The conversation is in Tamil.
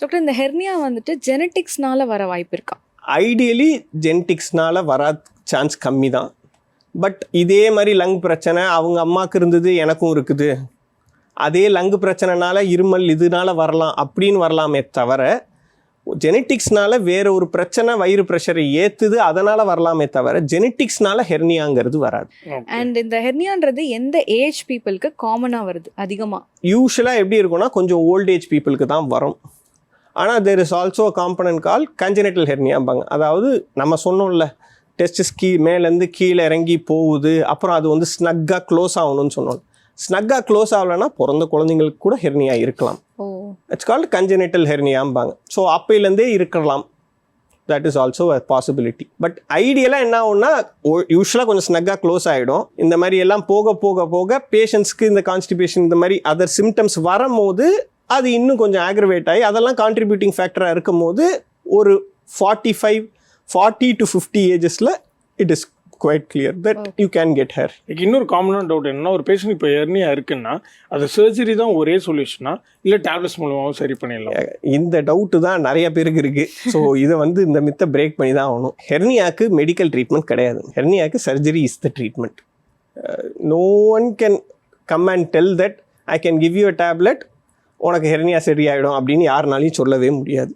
டாக்டர் இந்த ஹெர்னியா வந்துட்டு ஜெனட்டிக்ஸ்னால வர வாய்ப்பு இருக்கா? ஐடியலி ஜெனட்டிக்ஸ்னால வர சான்ஸ் கம்மி தான் பட் இதே மாதிரி லங் பிரச்சனை அவங்க அம்மாவுக்கு இருந்தது எனக்கும் இருக்குது. அதே லங் பிரச்சனைனால இருமல் இதனால வரலாம் அப்படின்னு வரலாமே தவிர ஜெனட்டிக்ஸ்னால வேற ஒரு பிரச்சனை வயிறு ப்ரெஷரை ஏற்றுது அதனால் வரலாமே தவிர ஜெனட்டிக்ஸ்னால ஹெர்னியாங்கிறது வராது. அண்ட் இந்த ஹெர்னியான்றது எந்த ஏஜ் பீப்புளுக்கு காமனாக வருது அதிகமாக யூஸ்வலாக எப்படி இருக்கும்னா கொஞ்சம் ஓல்ட் ஏஜ் பீப்புளுக்கு தான் வரும். ஆனால் there is also component call congenital ஹெர்னியாம்பாங்க அதாவது நம்ம சொன்னோம்ல டெஸ்டிஸ் கீ மேலேருந்து கீழே இறங்கி போகுது அப்புறம் அது வந்து ஸ்னக்காக க்ளோஸ் ஆகணும்னு சொன்னோம். ஸ்னக்காக க்ளோஸ் ஆகலைன்னா பிறந்த குழந்தைங்களுக்கு கூட ஹெர்னியா இருக்கலாம். இட்ஸ் கால்ட் கஞ்சனட்டல் ஹெர்னியாம்பாங்க ஸோ அப்பையிலேருந்தே இருக்கலாம். That is also a possibility but ஐடியலாக என்ன ஆகும்னா யூஸ்வலாக கொஞ்சம் ஸ்னக்காக க்ளோஸ் ஆகிடும் இந்த மாதிரி எல்லாம் போக போக போக பேஷண்ட்ஸ்க்கு இந்த கான்ஸ்டிபேஷன் இந்த மாதிரி அதர் சிம்டம்ஸ் வரும்போது அது இன்னும் கொஞ்சம் ஆக்ரிவேட் ஆகி அதெல்லாம் கான்ட்ரிபியூட்டிங் ஃபேக்டராக இருக்கும் போது ஒரு forty five forty to fifty ஏஜஸில் it is quite clear that you can get her எனக்கு இன்னொரு காமனான டவுட் என்னன்னா ஒரு பேஷண்ட் இப்போ எர்னியா இருக்குன்னா அது சர்ஜரி தான் ஒரே சொல்யூஷனா இல்லை டேப்லெட்ஸ் மூலமாகவும் சரி பண்ணிடலாம்? இந்த டவுட்டு தான் நிறைய பேருக்கு இருக்கு. ஸோ இதை வந்து இந்த மித்தை பிரேக் பண்ணி தான் ஆகணும். ஹெர்னியாக்கு மெடிக்கல் ட்ரீட்மெண்ட் கிடையாது. ஹெர்னியாக்கு surgery is the treatment no one can come and tell that I can give you a tablet உனக்கு ஹெர்னியா சரியாயிடும் அப்படின்னு யாருனாலையும் சொல்லவே முடியாது.